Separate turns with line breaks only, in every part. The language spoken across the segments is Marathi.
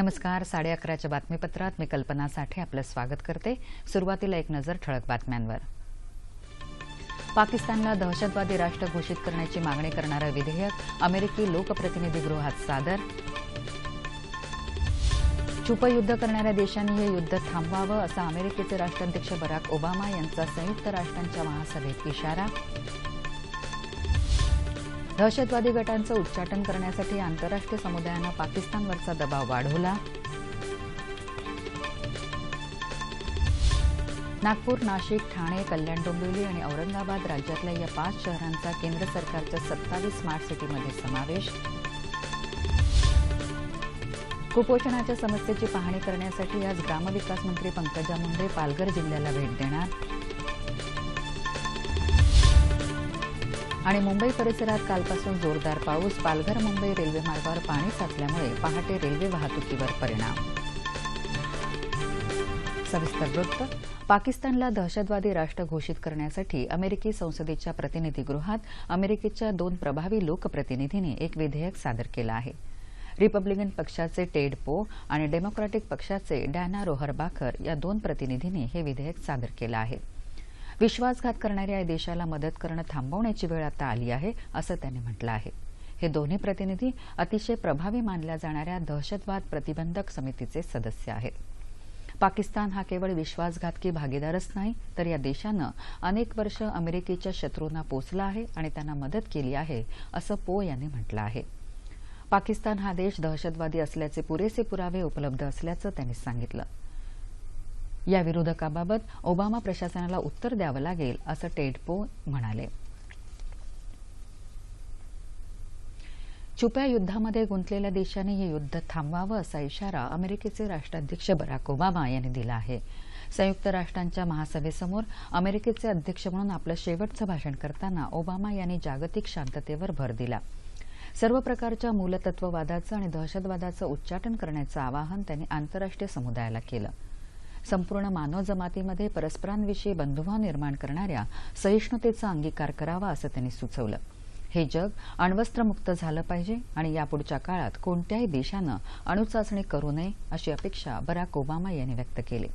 नमस्कार साडे अकराच्या बातमीपत्रात मी कल्पना साठे आपलं स्वागत करते. सुरुवातीला एक नजर ठळक बातम्यांवर. पाकिस्तानला दहशतवादी राष्ट्र घोषित करण्याची मागणी करणारं विधेयक अमेरिकी लोकप्रतिनिधी गृहात सादर छुपयुद्ध करणाऱ्या देशांनी हे युद्ध थांबवावं असा अमेरिकेचे राष्ट्राध्यक्ष बराक ओबामा यांचा संयुक्त राष्ट्रांच्या महासभेत इशारा. दहशतवादी गटांचं उच्चाटन करण्यासाठी आंतरराष्ट्रीय समुदायानं पाकिस्तानवरचा दबाव वाढवला. नागपूर नाशिक ठाणे कल्याण डोंबिवली आणि औरंगाबाद राज्यातल्या या पाच शहरांचा केंद्र सरकारच्या सत्तावीस स्मार्ट सिटीमध्ये समावेश. कुपोषणाच्या समस्येची पाहणी करण्यासाठी आज ग्रामविकास मंत्री पंकजा मुंडे पालघर जिल्ह्याला भेट देणार. आणि मुंबई परिसरात कालपासून जोरदार पाऊस पालघर मुंबई रेल्वे मार्गावर पाणी साचल्यामुळे पहाटे रेल्वे वाहतुकीवर परिणाम. सविस्तर वृत्त पाकिस्तानला दहशतवादी राष्ट्र घोषित करण्यासाठी अमेरिकी संसदेच्या प्रतिनिधीगृहात अमेरिकेच्या दोन प्रभावी लोकप्रतिनिधींनी एक विधेयक सादर केलं आहे. रिपब्लिकन पक्षाचे टेड पो आणि डेमोक्रॅटिक पक्षाचे डॅना रोहरबाखर या दोन प्रतिनिधींनी हे विधेयक सादर केलं आहे. विश्वासघात करणाऱ्या या देशाला मदत करणं थांबवण्याची वेळ आता आली आहे असं त्यांनी म्हटलं आहे. हे दोन्ही प्रतिनिधी अतिशय प्रभावी मानल्या जाणाऱ्या दहशतवाद प्रतिबंधक समितीचे सदस्य आहेत. पाकिस्तान हा केवळ विश्वासघातकी भागीदारच नाही तर या देशानं अनेक वर्ष अमेरिकेच्या शत्रूंना पोचला आहे आणि त्यांना मदत केली आहे असं पो यांनी म्हटलं आहे. पाकिस्तान हा देश दहशतवादी असल्याचे पुरेसे पुरावे उपलब्ध असल्याचं त्यांनी सांगितलं. या विरोधकाबाबत ओबामा प्रशासनाला उत्तर द्यावं लागेल असं टेडपो म्हणाले. छुप्या युद्धामध्ये गुंतलेल्या देशांनी हे युद्ध थांबवावं असा इशारा अमेरिकेचे राष्ट्राध्यक्ष बराक ओबामा यांनी दिला आहे. संयुक्त राष्ट्रांच्या महासभेसमोर अमेरिकेचे अध्यक्ष म्हणून आपलं शेवटचं भाषण करताना ओबामा यांनी जागतिक शांततेवर भर दिला. सर्व प्रकारच्या मूलतत्ववादाचं आणि दहशतवादाचं उच्चाटन करण्याचं आवाहन त्यांनी आंतरराष्ट्रीय समुदायाला केलं. संपूर्ण मानव जमातीमध्ये परस्परांविषयी बंधुभाव निर्माण करणाऱ्या सहिष्णुतेचा अंगीकार करावा असं त्यांनी सुचवलं. हे जग अण्वस्त्रमुक्त झालं पाहिजे आणि यापुढच्या काळात कोणत्याही देशानं अणुचाचणी करू नये अशी अपेक्षा बराक ओबामा यांनी व्यक्त केली.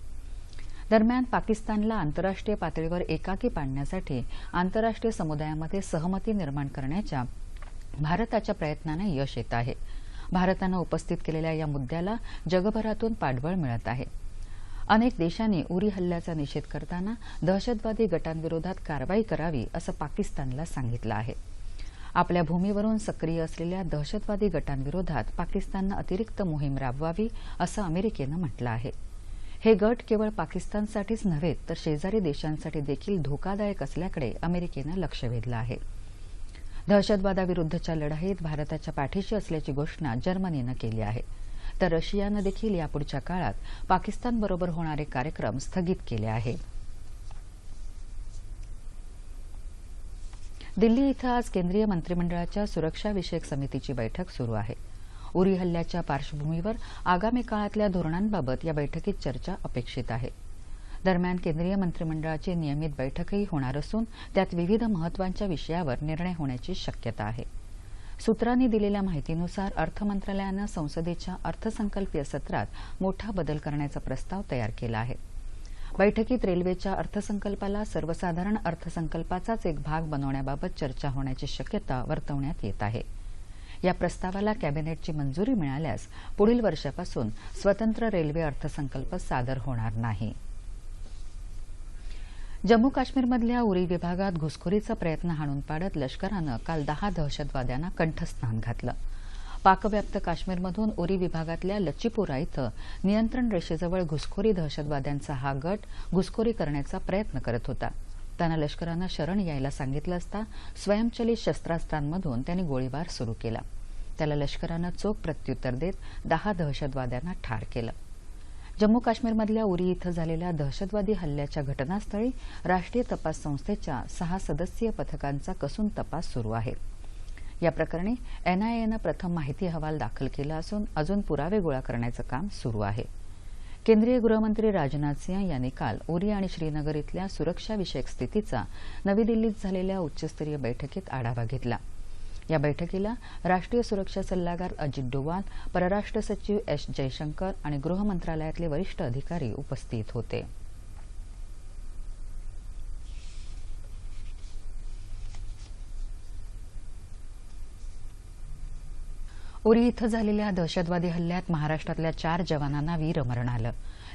दरम्यान पाकिस्तानला आंतरराष्ट्रीय पातळीवर एकाकी पाडण्यासाठी आंतरराष्ट्रीय समुदायामध्ये सहमती निर्माण करण्याच्या भारताच्या प्रयत्नांना यश येत आहे. भारतानं उपस्थित केलेल्या या मुद्द्याला जगभरातून पाठबळ मिळत आहे. अनेक देशांनी उरी हल्ल्याचा निषेध करताना दहशतवादी गटांविरोधात कारवाई करावी असं पाकिस्तानला सांगितलं आहे. आपल्या भूमीवरून सक्रिय असलेल्या दहशतवादी गटांविरोधात पाकिस्ताननं अतिरिक्त मोहीम राबवावी असं अमेरिकेनं म्हटलं आहे. हे गट केवळ पाकिस्तानसाठीच नव्हे तर शेजारी देशांसाठी देखील धोकादायक असल्याकडे अमेरिकेनं लक्ष वेधलं आहे. दहशतवादाविरुद्धच्या लढाईत भारताच्या पाठीशी असल्याची घोषणा जर्मनीनं केली आहे. तर रशियानं देखील यापुढच्या काळात पाकिस्तानबरोबर होणारे कार्यक्रम स्थगित केले आहेत दिल्ली इथं आज केंद्रीय मंत्रिमंडळाच्या सुरक्षाविषयक समितीची बैठक सुरू आहे. उरी हल्ल्याच्या पार्श्वभूमीवर आगामी काळातल्या धोरणांबाबत या बैठकीत चर्चा अपेक्षित आहे. दरम्यान केंद्रीय मंत्रिमंडळाची नियमित बैठकही होणार असून त्यात विविध महत्वांच्या विषयावर निर्णय होण्याची शक्यता आहे. सूत्रांनी दिलेल्या माहितीनुसार अर्थ मंत्रालयानं संसदेच्या अर्थसंकल्पीय सत्रात मोठा बदल करण्याचा प्रस्ताव तयार केला आहे. बैठकीत रेल्वेच्या अर्थसंकल्पाला सर्वसाधारण अर्थसंकल्पाचाच एक भाग बनवण्याबाबत चर्चा होण्याची शक्यता वर्तवण्यात येत आहे. या प्रस्तावाला कॅबिनेटची मंजुरी मिळाल्यास पुढील वर्षापासून स्वतंत्र रेल्वे अर्थसंकल्प सादर होणार नाही. जम्मू काश्मीरमधल्या उरी विभागात घुसखोरीचा प्रयत्न हाणून पाडत लष्करानं काल दहा दहशतवाद्यांना कंठस्नान घातलं. पाकव्याप्त काश्मीरमधून उरी विभागातल्या लच्चीपुरा इथं नियंत्रण रेषेजवळ घुसखोरी दहशतवाद्यांचा हा गट घुसखोरी करण्याचा प्रयत्न करत होता. त्यांना लष्करानं शरण यायला सांगितलं असता स्वयंचलित शस्त्रास्त्रांमधून त्यांनी गोळीबार सुरू केला. त्याला लष्करानं चोख प्रत्युत्तर देत दहा दहशतवाद्यांना ठार केलं. जम्मू काश्मीरमधल्या उरी इथं झालेल्या दहशतवादी हल्ल्याच्या घटनास्थळी राष्ट्रीय तपास संस्थेच्या सहा सदस्यीय पथकांचा कसून तपास सुरू आहे. या प्रकरणी एनआयएनं प्रथम माहिती अहवाल दाखल केला असून अजून पुरावे गोळा करण्याचं काम सुरू आहे. केंद्रीय गृहमंत्री राजनाथ सिंह यांनी काल उरी आणि श्रीनगर इथल्या सुरक्षाविषयक स्थितीचा नवी दिल्लीत झालेल्या उच्चस्तरीय बैठकीत आढावा घेतला. या बैठकीला राष्ट्रीय सुरक्षा सल्लागार अजित डोवाल परराष्ट्र सचिव एस जयशंकर आणि गृह मंत्रालयातले वरिष्ठ अधिकारी उपस्थित होते. उरी इथं झालेल्या दहशतवादी हल्ल्यात महाराष्ट्रातल्या चार जवानांना वीरमरण आलं.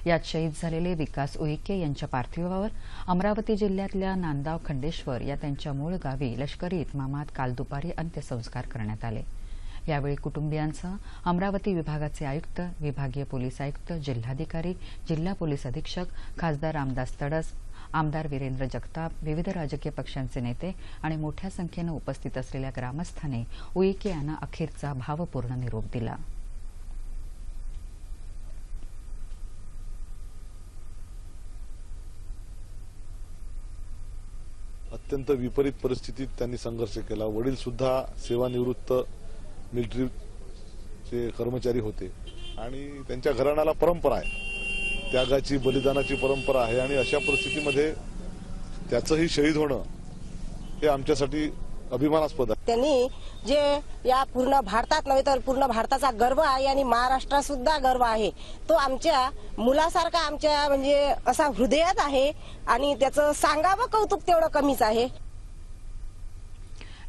यात शहीद झालेले विकास उईके यांच्या पार्थिवावर अमरावती जिल्ह्यातल्या नांदाव खंडेश्वर या त्यांच्या मूळ गावी लष्करी इतमामात काल दुपारी अंत्यसंस्कार करण्यात आले. यावेळी कुटुंबियांसह अमरावती विभागाचे आयुक्त विभागीय पोलीस आयुक्त जिल्हाधिकारी जिल्हा पोलीस अधीक्षक खासदार रामदास तडस आमदार वीरेंद्र जगताप विविध राजकीय पक्षांचे नेते आणि मोठ्या संख्येनं उपस्थित असलेल्या ग्रामस्थांनी उईके यांना अखेरचा भावपूर्ण निरोप दिला.
अत्यंत विपरीत परिस्थितीत त्यांनी संघर्ष केला. वडील सुद्धा सेवानिवृत्त मिलिटरीचे कर्मचारी होते. आणि त्यांच्या घराण्याला परंपरा आहे. त्यागाची बलिदानाची परंपरा आहे. आणि अशा परिस्थितीमध्ये त्याचंही शहीद होणं हे आमच्यासाठी अभिमानास्पद आहे.
त्यांनी जे या पूर्ण भारतात नव्हे तर पूर्ण भारताचा गर्व आहे आणि महाराष्ट्रात सुद्धा गर्व आहे. तो आमच्या मुलासारखा आमच्या म्हणजे असा हृदयात आहे आणि त्याचं सांगावं कौतुक तेवढं कमीच आहे.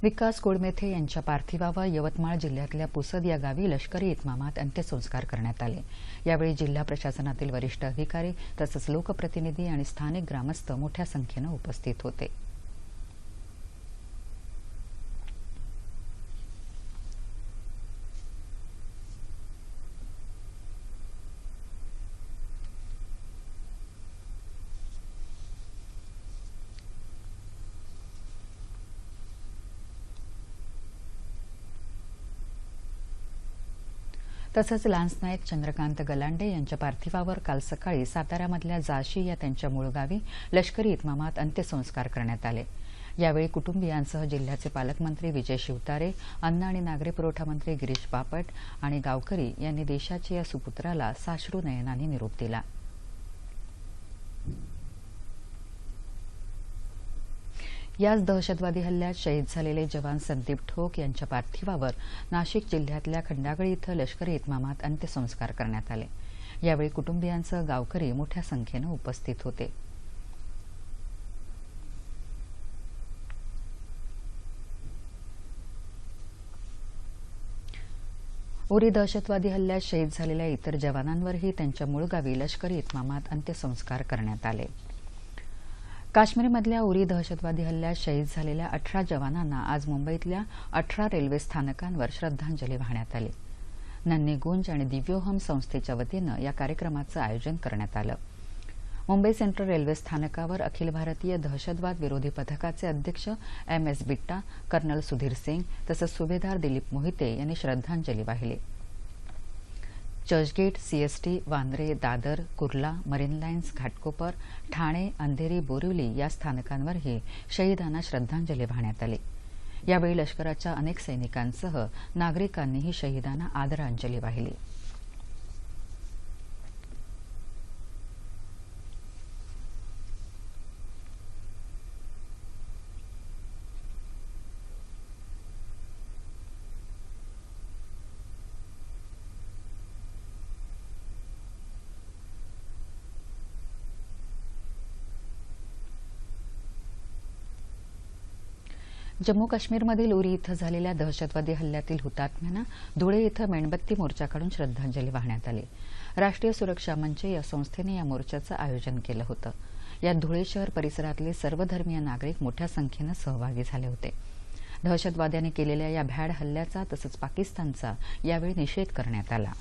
विकास कोळमेथे यांच्या पार्थिवावर यवतमाळ जिल्ह्यातल्या पुसद या गावी लष्करी इतमामात अंत्यसंस्कार करण्यात आले. यावेळी जिल्हा प्रशासनातील वरिष्ठ अधिकारी तसंच लोकप्रतिनिधी आणि स्थानिक ग्रामस्थ मोठ्या संख्येनं उपस्थित होते. तसंच लान्सनायक चंद्रकांत गलांडे यांच्या पार्थिवावर काल सकाळी साताऱ्यामधल्या जाशी या त्यांच्या मूळ गावी लष्करी इतमामात अंत्यसंस्कार करण्यात आले. यावेळी कुटुंबियांसह जिल्ह्याचे पालकमंत्री विजय शिवतारे अन्न आणि नागरी पुरवठा मंत्री गिरीश बापट आणि गावकरी यांनी देशाच्या या सुपुत्राला साश्रू नयनांनी निरोप दिला. याच दहशतवादी हल्ल्यात शहीद झालेले जवान संदीप ठोक यांच्या पार्थिवावर नाशिक जिल्ह्यातल्या खंडागळी इथं लष्करी इतमामात अंत्यसंस्कार करण्यात आले. यावेळी कुटुंबियांसह गावकरी मोठ्या संख्येनं उपस्थित होते. उरी दहशतवादी हल्ल्यात शहीद झालेल्या इतर जवानांवरही त्यांच्या मूळ गावी लष्करी इतमामात अंत्यसंस्कार करण्यात आले. काश्मीरमधल्या उरी दहशतवादी हल्ल्यात शहीद झालेल्या अठरा जवानांना आज मुंबईतल्या अठरा रेल्वे स्थानकांवर श्रद्धांजली वाहण्यात आली. नन्नी गुंज आणि दिव्योहम संस्थेच्या वतीनं या कार्यक्रमाचं आयोजन करण्यात आलं. मुंबई सेंट्रल रेल्वे स्थानकावर अखिल भारतीय दहशतवाद विरोधी पथकाचे अध्यक्ष M S Bitta colonel Sudhir Singh तसंच सुभेदार दिलीप मोहिते यांनी श्रद्धांजली वाहिली. Churchgate CST Vandre Dadar Kurla marine lines Ghatkopar Thane Andheri Borivali या स्थानकांवरही शहीदांना श्रद्धांजली वाहण्यात आली. यावेळी लष्कराच्या अनेक सैनिकांसह नागरिकांनीही शहीदांना आदरांजली वाहिली. जम्मू काश्मीरमधील उरी इथं झालेल्या दहशतवादी हल्ल्यातील हुतात्म्यांना धुळे इथं मेणबत्ती मोर्चाकडून श्रद्धांजली वाहण्यात आली. राष्ट्रीय सुरक्षा मंच या संस्थेने या मोर्चाचं आयोजन केलं होतं. यात धुळे शहर परिसरातले सर्वधर्मीय नागरिक मोठ्या संख्येनं सहभागी झाले होते. दहशतवाद्यांनी केलेल्या या भ्याड हल्ल्याचा तसंच पाकिस्तानचा यावेळी निषेध करण्यात आला.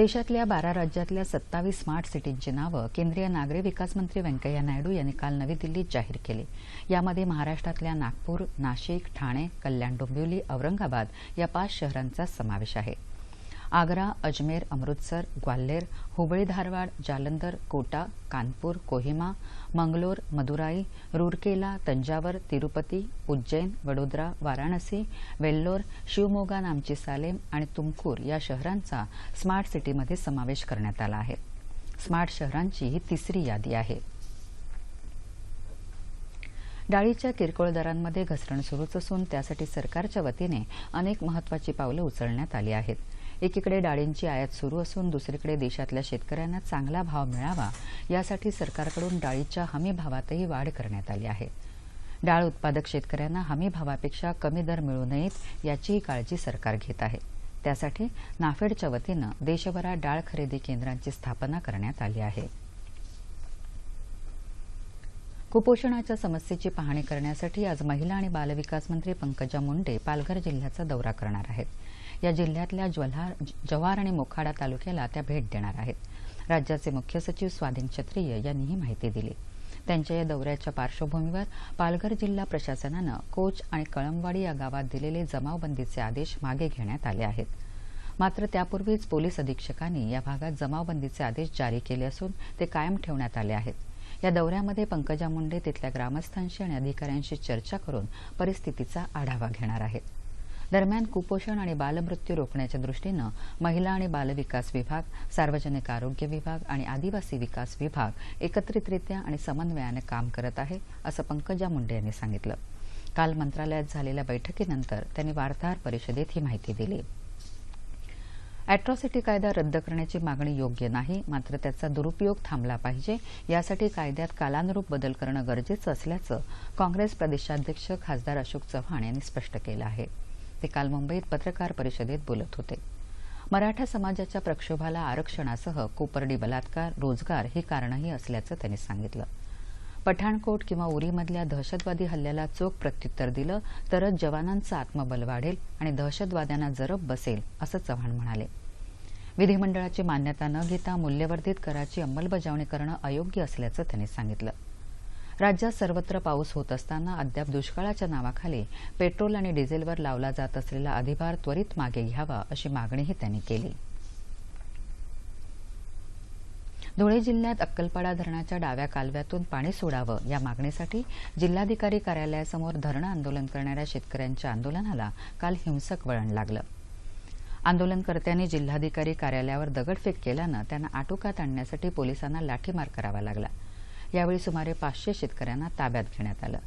देशातल्या बारा राज्यातल्या सत्तावीस स्मार्ट सिटींची नावं केंद्रीय नागरी विकास मंत्री व्यंकय्या नायडू यांनी काल नवी दिल्लीत जाहीर केली. यामध्ये महाराष्ट्रातल्या नागपूर नाशिक ठाणे कल्याण डोंबिवली औरंगाबाद या पाच शहरांचा समावेश आहे. आग्रा अजमेर अमृतसर ग्वाल्हेर हुबळी धारवाड जालंधर कोटा कानपूर कोहिमा मंगलोर मदुराई रूरकेला तंजावर तिरुपती उज्जैन वडोदरा वाराणसी वेल्लोर शिवमोगा नामची सालेम आणि तुमकूर या शहरांचा स्मार्ट सिटीमध्ये समावेश करण्यात आला आहे. स्मार्ट शहरांची ही तिसरी यादी आहे. डाळीच्या किरकोळ दरांमध्ये घसरण सुरूच असून त्यासाठी सरकारच्या वतीने अनेक महत्वाची पावलं उचलण्यात आली आहेत. एकीकडे डाळींची आयात सुरू असून दुसरीकडे देशातल्या शेतकऱ्यांना चांगला भाव मिळावा यासाठी सरकारकडून डाळीच्या हमी भावातही वाढ करण्यात आली आहे. डाळ उत्पादक शेतकऱ्यांना हमी भावापेक्षा कमी दर मिळू नयेत याचीही काळजी सरकार घेत आहे. त्यासाठी नाफेडच्या वतीनं देशभरात डाळ खरेदी केंद्रांची स्थापना करण्यात आली आहे. कुपोषणाच्या समस्येची पाहणी करण्यासाठी आज महिला आणि बालविकास मंत्री पंकजा मुंडे पालघर जिल्ह्याचा दौरा करणार आहेत. या जिल्ह्यातल्या ज्वल्हार जव्हार आणि मोखाडा तालुक्याला त्या भेट देणार आहेत. राज्याचे मुख्य सचिव स्वाधीन क्षत्रिय यांनी ही माहिती दिली. त्यांच्या या दौऱ्याच्या पार्श्वभूमीवर पालघर जिल्हा प्रशासनानं कोच आणि कळमवाडी या गावात दिलेले जमावबंदीचे आदेश मागे घेण्यात आले आहेत. मात्र त्यापूर्वीच पोलीस अधीक्षकांनी या भागात जमावबंदीचे आदेश जारी केले असून ते कायम ठेवण्यात आले आहेत. या दौऱ्यामध्ये पंकजा मुंडे तिथल्या ग्रामस्थांशी आणि अधिकाऱ्यांशी चर्चा करून परिस्थितीचा आढावा घेणार आहेत. दरम्यान कुपोषण आणि बालमृत्यू रोखण्याच्या दृष्टीनं महिला आणि बालविकास विभाग सार्वजनिक आरोग्य विभाग आणि आदिवासी विकास विभाग एकत्रितरित्या आणि समन्वयाने काम करत आहे असं पंकजा मुंडे यांनी सांगितलं. काल मंत्रालयात झालेल्या बैठकीनंतर त्यांनी वार्ताहर परिषदेत ही माहिती दिली. अॅट्रॉसिटी कायदा रद्द करण्याची मागणी योग्य नाही मात्र त्याचा दुरुपयोग थांबला पाहिजे यासाठी कायद्यात कालानुरूप बदल करणं गरजेचं असल्याचं काँग्रेस प्रदेशाध्यक्ष खासदार अशोक चव्हाण यांनी स्पष्ट केलं आहे. ते काल मुंबईत पत्रकार परिषदेत बोलत होते. मराठा समाजाच्या प्रक्षोभाला आरक्षणासह कोपर्डी बलात्कार रोजगार ही कारणंही असल्याचं त्यांनी सांगितलं. पठाणकोट किंवा उरीमधल्या दहशतवादी हल्ल्याला चोख प्रत्युत्तर दिलं तरच जवानांचं आत्मबल वाढेल आणि दहशतवाद्यांना जरब बसेल असं चव्हाण म्हणाले. विधिमंडळाची मान्यता न घेता मूल्यवर्धित कराची अंमलबजावणी करणं अयोग्य असल्याचं त्यांनी सांगितलं. राज्यात सर्वत्र पाऊस होत असताना अद्याप दुष्काळाच्या नावाखाली पेट्रोल आणि डिझेलवर लावला जात असलेला अधिभार त्वरित मागे घ्यावा अशी मागणीही त्यांनी केली. धुळे जिल्ह्यात अक्कलपाडा धरणाच्या डाव्या कालव्यातून पाणी सोडावं या मागणीसाठी जिल्हाधिकारी कार्यालयासमोर धरणं आंदोलन करणाऱ्या शेतकऱ्यांच्या आंदोलनाला काल हिंसक वळण लागलं. आंदोलनकर्त्यांनी जिल्हाधिकारी कार्यालयावर दगडफेक केल्यानं त्यांना आटोक्यात आणण्यासाठी पोलिसांना लाठीमार करावा लागला. यावेळी सुमारे पाचशे शेतकऱ्यांना ताब्यात घेण्यात आलं.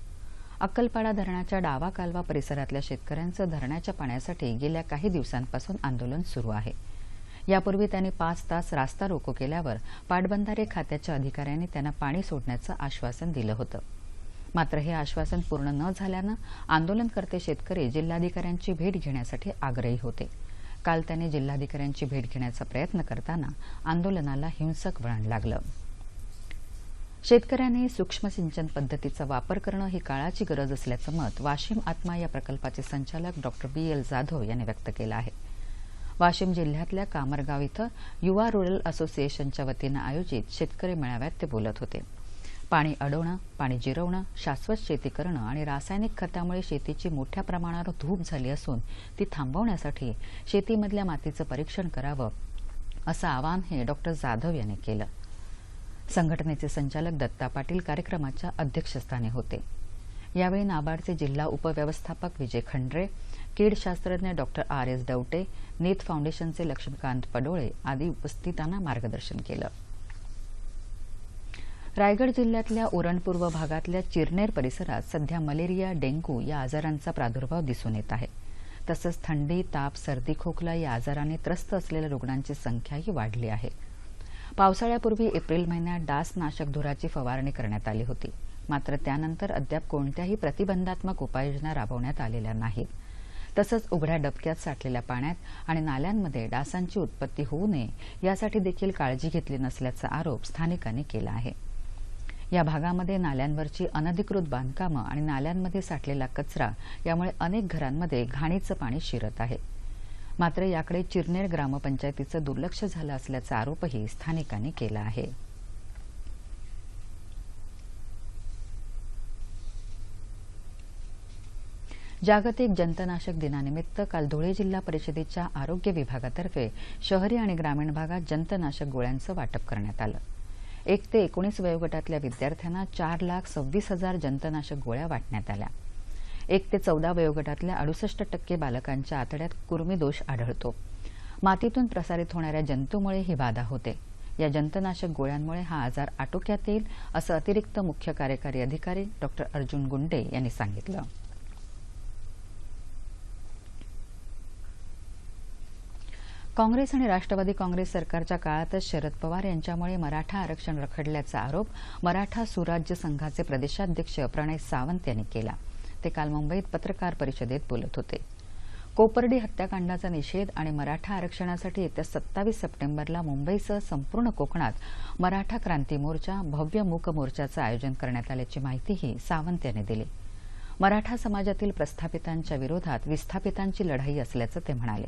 अक्कलपाडा धरणाच्या डावा कालवा परिसरातल्या शेतकऱ्यांचं धरणाच्या पाण्यासाठी गेल्या काही दिवसांपासून आंदोलन सुरू आहे. यापूर्वी त्यांनी पाच तास रास्ता रोको केल्यावर पाटबंधारे खात्याच्या अधिकाऱ्यांनी त्यांना पाणी सोडण्याचं आश्वासन दिलं होतं. मात्र हे आश्वासन पूर्ण न झाल्यानं आंदोलनकर्ते शेतकरी जिल्हाधिकाऱ्यांची भेट घेण्यासाठी आग्रही होते. काल त्यांनी जिल्हाधिकाऱ्यांची भेट घेण्याचा प्रयत्न करताना आंदोलनाला हिंसक वळण लागलं. शेतकऱ्यांनी सूक्ष्म सिंचन पद्धतीचा वापर करणं ही काळाची गरज असल्याचं मत वाशिम आत्मा या प्रकल्पाचे संचालक डॉक्टर बी एल जाधव यांनी व्यक्त केलं आहे. वाशिम जिल्ह्यातल्या कामरगाव इथं युवा रुरल असोसिएशनच्या वतीनं आयोजित शेतकरी मेळाव्यात ते बोलत होते. पाणी अडवणं पाणी जिरवणं शाश्वत शेती करणं आणि रासायनिक खतामुळे शेतीची मोठ्या प्रमाणावर धूप झाली असून ती थांबवण्यासाठी शेतीमधल्या मातीचं परीक्षण करावं असं आवाहन हे डॉक्टर जाधव यांनी केलं. संघटनेचे संचालक दत्ता पाटील कार्यक्रमाच्या अध्यक्षस्थानी होते. यावेळी नाबार्डचे जिल्हा उपव्यवस्थापक विजय खंड्रे कीड शास्त्रज्ञ डॉक्टर आर एस डवटे नीत फाउंडेशनचे लक्ष्मीकांत पडोळे आदी उपस्थितांना मार्गदर्शन केलं. रायगड जिल्ह्यातल्या उरणपूर्व भागातल्या चिरनेर परिसरात सध्या मलेरिया डेंग्यू या आजारांचा प्रादुर्भाव दिसून येत आहे. तसंच थंडी ताप सर्दी खोकला या आजाराने त्रस्त असलेल्या रुग्णांची संख्याही वाढली आहे. पावसाळ्यापूर्वी एप्रिल महिन्यात डास नाशक धुराची फवारणी करण्यात आली होती. मात्र त्यानंतर अद्याप कोणत्याही प्रतिबंधात्मक उपाययोजना राबवण्यात आलेल्या नाहीत. तसंच उघड्या डबक्यात साठलेल्या पाण्यात आणि नाल्यांमध्ये डासांची उत्पत्ती होऊ नये यासाठी देखील काळजी घेतली नसल्याचा आरोप स्थानिकांनी केला आहे. या भागामध्ये नाल्यांवरची अनधिकृत बांधकामं आणि नाल्यांमध्ये साठलेला कचरा यामुळे अनेक घरांमध्ये घाणीचं पाणी शिरत आहे. मात्र याकडे चिरनेर ग्रामपंचायतीचं दुर्लक्ष झालं असल्याचा आरोपही स्थानिकांनी केला आहे. जागतिक जंतनाशक दिनानिमित्त काल धुळे जिल्हा परिषदेच्या आरोग्य विभागातर्फे शहरी आणि ग्रामीण भागात जंतनाशक गोळ्यांचं वाटप करण्यात आलं. एक ते एकोणीस वयोगटातल्या विद्यार्थ्यांना चार लाख सव्वीस हजार जंतनाशक गोळ्या वाटण्यात आल्या. एक ते चौदा वयोगटातल्या अडुसष्ट टक्के बालकांच्या आतड्यात कुर्मीदोष आढळतो. मातीतून प्रसारित होणाऱ्या जंतूमुळे ही बाधा होते. या जंतनाशक गोळ्यांमुळे हा आजार आटोक्यात येईल असं अतिरिक्त मुख्य कार्यकारी अधिकारी डॉक्टर अर्जुन गुंडे यांनी सांगितलं. काँग्रेस आणि राष्ट्रवादी काँग्रेस सरकारच्या काळातच शरद पवार यांच्यामुळे मराठा आरक्षण रखडल्याचा आरोप मराठा सुराज्य संघाचे प्रदेशाध्यक्ष प्रणय सावंत यांनी केला. ते काल मुंबईत पत्रकार परिषदेत बोलत होते. कोपर्डी हत्याकांडाचा निषेध आणि मराठा आरक्षणासाठी येत्या सत्तावीस सप्टेंबरला मुंबईसह संपूर्ण कोकणात मराठा क्रांती मोर्चा भव्य मूक मोर्चाचं आयोजन करण्यात आल्याची माहितीही सावंत यांनी दिली. मराठा समाजातील प्रस्थापितांच्या विरोधात विस्थापितांची लढाई असल्याचं ते म्हणाले.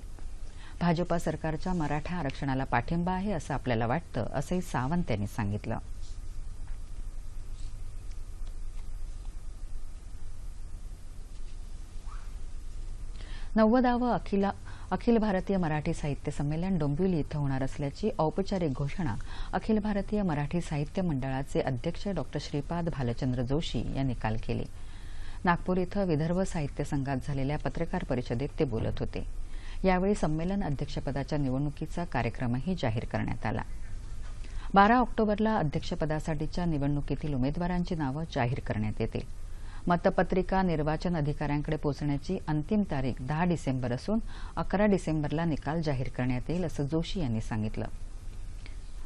भाजपा सरकारच्या मराठा आरक्षणाला पाठिंबा आहे असं आपल्याला वाटतं असंही सावंत यांनी सांगितलं. नव्वदावं अखिला अखिल भारतीय मराठी साहित्य संमेलन डोंबिवली इथं होणार असल्याची औपचारिक घोषणा अखिल भारतीय मराठी साहित्य मंडळाचे अध्यक्ष डॉक्टर श्रीपाद भालचंद्र जोशी यांनी काल केली. नागपूर इथं विदर्भ साहित्य संघात झालेल्या पत्रकार परिषदेत ते बोलत होते. यावेळी संमेलन अध्यक्षपदाच्या निवडणुकीचा कार्यक्रमही जाहीर करण्यात आला. बारा ऑक्टोबरला अध्यक्षपदासाठीच्या निवडणुकीतील उमेदवारांची नावं जाहीर करण्यात येतील. मतपत्रिका निर्वाचन अधिकाऱ्यांकडे पोहोचण्याची अंतिम तारीख दहा डिसेंबर असून अकरा डिसेंबरला निकाल जाहीर करण्यात येईल असं जोशी यांनी सांगितलं.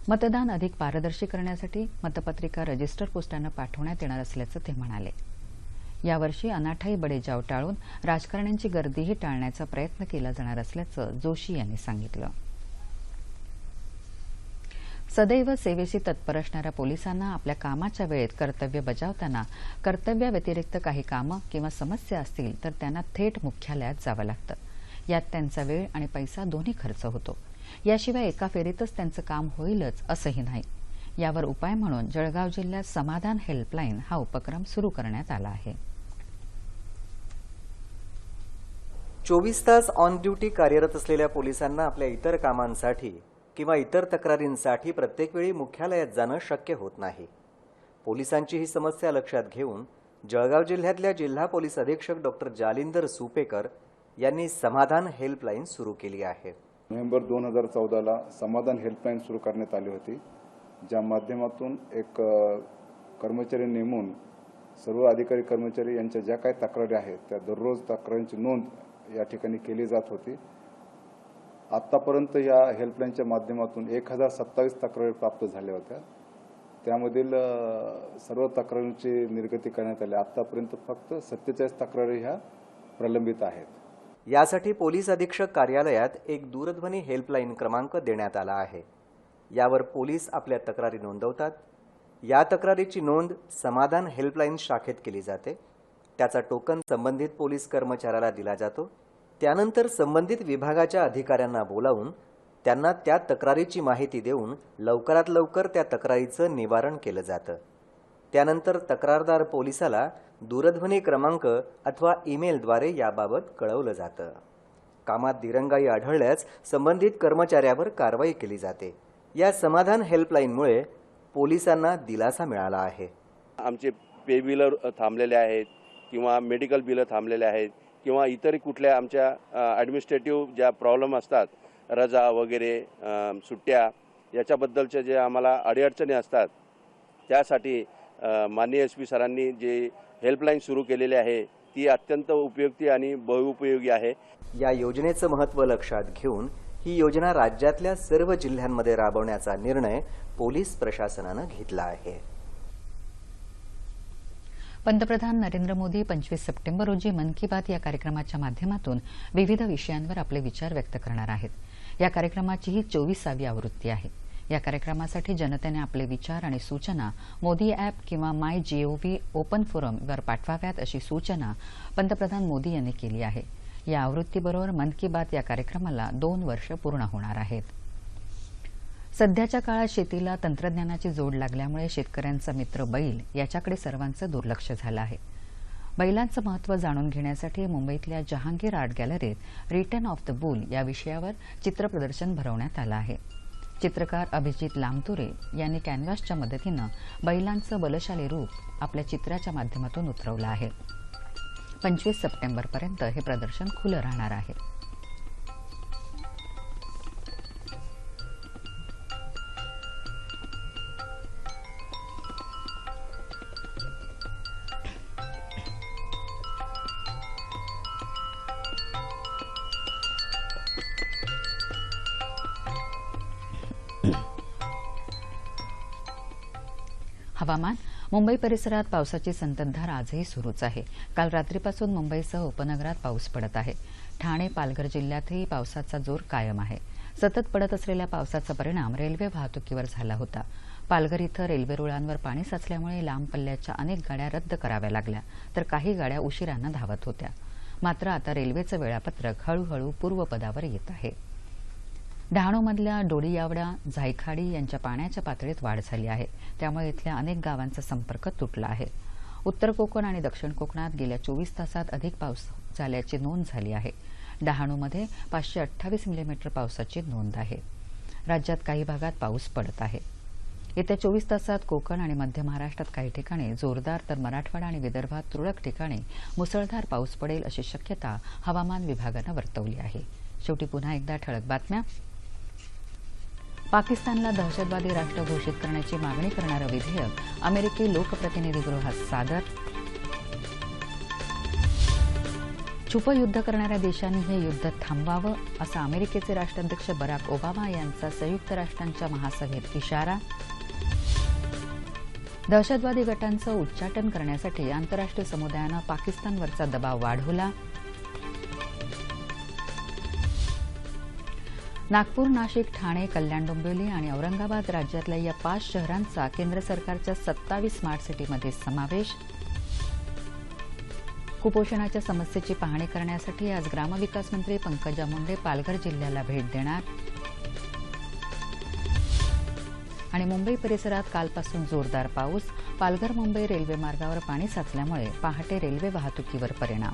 मतदान अधिक पारदर्शी करण्यासाठी मतपत्रिका रजिस्टर पोस्टानं पाठवण्यात येणार असल्याचं ते म्हणाले. यावर्षी अनाठाई बडेजाव टाळून राजकारण्यांची गर्दीही टाळण्याचा प्रयत्न केला जाणार असल्याचं जोशी यांनी सांगितलं. सदैव सेवेशी तत्पर असणाऱ्या पोलिसांना आपल्या कामाच्या वेळेत कर्तव्य बजावताना कर्तव्याव्यतिरिक्त काही कामं किंवा समस्या असतील तर त्यांना थेट मुख्यालयात जावं लागतं. यात त्यांचा वेळ आणि पैसा दोन्ही खर्च होतो. याशिवाय एका फेरीतच त्यांचं काम होईलच असंही नाही. यावर उपाय म्हणून जळगाव जिल्ह्यात समाधान हेल्पलाईन हा उपक्रम सुरू करण्यात आला आहे.
चोवीस तास ऑन ड्युटी कार्यरत असलेल्या पोलिसांना आपल्या इतर कामांसाठी किंवा इतर तक्रारींसाठी प्रत्येक वेळी मुख्यालयात जाणं शक्य होत नाही. पोलिसांची ही समस्या लक्षात घेऊन जळगाव जिल्ह्यातल्या जिल्हा पोलीस अधीक्षक डॉक्टर जालिंदर सुपेकर यांनी समाधान हेल्पलाईन सुरू केली आहे.
नोव्हेंबर दोन हजार चौदाला समाधान हेल्पलाईन सुरू करण्यात आली होती ज्या माध्यमातून एक कर्मचारी नेमून सर्व अधिकारी कर्मचारी यांच्या ज्या काही तक्रारी आहेत त्या दररोज तक्रारींची नोंद या ठिकाणी केली जात होती. आत्तापर्यंत या हेल्पलाईनच्या माध्यमातून एक हजार सत्तावीस तक्रारी प्राप्त झाल्या होत्या. त्यामधील सर्व तक्रारींची निर्गती करण्यात आली. आत्तापर्यंत फक्त सत्तेचाळीस तक्रारी ह्या प्रलंबित आहेत.
यासाठी पोलीस अधीक्षक कार्यालयात एक दूरध्वनी हेल्पलाईन क्रमांक देण्यात आला आहे. यावर पोलीस आपल्या तक्रारी नोंदवतात. या तक्रारीची नोंद समाधान हेल्पलाईन शाखेत केली जाते. त्याचा टोकन संबंधित पोलीस कर्मचाऱ्याला दिला जातो. त्यानंतर संबंधित विभागाच्या अधिकाऱ्यांना बोलावून त्यांना त्या तक्रारीची माहिती देऊन लवकरात लवकर त्या तक्रारीचं निवारण केलं जातं. त्यानंतर तक्रारदार पोलिसाला दूरध्वनी क्रमांक अथवा ईमेलद्वारे याबाबत कळवलं जातं. कामात दिरंगाई आढळल्यास संबंधित कर्मचाऱ्यावर कारवाई केली जाते. या समाधान हेल्पलाईनमुळे पोलिसांना दिलासा मिळाला आहे.
आमचे पे बिलं थांबलेले आहेत किंवा मेडिकल बिलं थांबलेले आहेत. किंवा इतर कुठल्या आमच्या ॲडमिनिस्ट्रेटिव्ह ज्या प्रॉब्लेम असतात रजा वगैरे सुट्ट्या याच्याबद्दलच्या जे आम्हाला अडीअडचणी असतात त्यासाठी माननीय एस पी सरांनी जे हेल्पलाईन सुरू केलेली आहे ती अत्यंत उपयुक्ती आणि बहुउपयोगी आहे.
या योजनेचं महत्त्व लक्षात घेऊन ही योजना राज्यातल्या सर्व जिल्ह्यांमध्ये राबवण्याचा निर्णय पोलीस प्रशासनानं घेतला आहे.
पंतप्रधान नरेंद्र मोदी पंचवीस सप्टेंबर रोजी मन की बात या कार्यक्रमाच्या माध्यमातून विविध विषयांवर आपले विचार व्यक्त करणार आहेत. या कार्यक्रमाची ही चोवीसावी आवृत्ती आहे. या कार्यक्रमासाठी जनतेने आपले विचार आणि सूचना मोदी अॅप किंवा माय जीओव्ही ओपन फोरमवर पाठवाव्यात अशी सूचना पंतप्रधान मोदी यांनी केली आहे. या आवृत्तीबरोबर मन की बात या कार्यक्रमाला दोन वर्ष पूर्ण होणार आहेत. सध्याच्या काळात शेतीला तंत्रज्ञानाची जोड लागल्यामुळे शेतकऱ्यांचा मित्र बैल याच्याकडे सर्वांचं दुर्लक्ष झालं आहे. बैलांचं महत्त्व जाणून घेण्यासाठी मुंबईतल्या जहांगीर आर्ट गॅलरीत रिटर्न ऑफ द बुल या विषयावर चित्रप्रदर्शन भरवण्यात आलं आहे. चित्रकार अभिजित लामतुरे यांनी कॅनव्हासच्या मदतीनं बैलांचं बलशाली रूप आपल्या चित्राच्या माध्यमातून उतरवलं आहे. पंचवीस सप्टेंबरपर्यंत हे प्रदर्शन खुलं राहणार आहे. हवामान. मुंबई परिसरात पावसाची संततधार आजही सुरूच आहे. काल रात्रीपासून मुंबईसह उपनगरात पाऊस पडत आहे. ठाणे पालघर जिल्ह्यातही पावसाचा जोर कायम आहे. सतत पडत असलेल्या पावसाचा परिणाम रेल्वे वाहतुकीवर झाला होता. पालघर इथं रेल्वे रुळांवर पाणी साचल्यामुळे लांब पल्ल्याच्या अनेक गाड्या रद्द कराव्या लागल्या तर काही गाड्या उशिरानं धावत होत्या. मात्र आता रेल्वेचं वेळापत्रक हळूहळू पूर्वपदावर येत आहे. डहाणूमधल्या डोडीयावडा जायखाडी यांच्या पाण्याच्या पातळीत वाढ झाली आहे. त्यामुळे इथल्या अनेक गावांचा संपर्क तुटला आहे. उत्तर कोकण आणि दक्षिण कोकणात गेल्या चोवीस तासात अधिक पाऊस झाल्याची नोंद झाली आहे. डहाणूमध्ये पाचशे अठ्ठावीस मिलीमीटर पावसाची नोंद आहे. राज्यात काही भागात पाऊस पडत आहे. येत्या चोवीस तासात कोकण आणि मध्य महाराष्ट्रात काही ठिकाणी जोरदार तर मराठवाडा आणि विदर्भात तुरळक ठिकाणी मुसळधार पाऊस पडेल अशी शक्यता हवामान विभागानं वर्तवली आहे. शेवटी पुन्हा एकदा ठळक बातम्या. पाकिस्तानला दहशतवादी राष्ट्र घोषित करण्याची मागणी करणारं विधेयक अमेरिकी लोकप्रतिनिधी गृहात सादर. छुपं युद्ध करणाऱ्या देशांनी हे युद्ध थांबवावं असा अमेरिकेचे राष्ट्राध्यक्ष बराक ओबामा यांचा संयुक्त राष्ट्रांच्या महासभेत इशारा. दहशतवादी गटांचं उच्चाटन करण्यासाठी आंतरराष्ट्रीय समुदायानं पाकिस्तानवरचा दबाव वाढवला. नागपूर नाशिक ठाणे कल्याण डोंबिवली आणि औरंगाबाद राज्यातल्या या पाच शहरांचा केंद्र सरकारच्या सत्तावीस स्मार्ट सिटीमध्ये समावेश. कुपोषणाच्या समस्येची पाहणी करण्यासाठी आज ग्रामविकास मंत्री पंकजा मुंडे पालघर जिल्ह्याला भेट देणार. आणि मुंबई परिसरात कालपासून जोरदार पाऊस. पालघर मुंबई रेल्वे मार्गावर पाणी साचल्यामुळे पहाटे रेल्वे वाहतुकीवर परिणाम.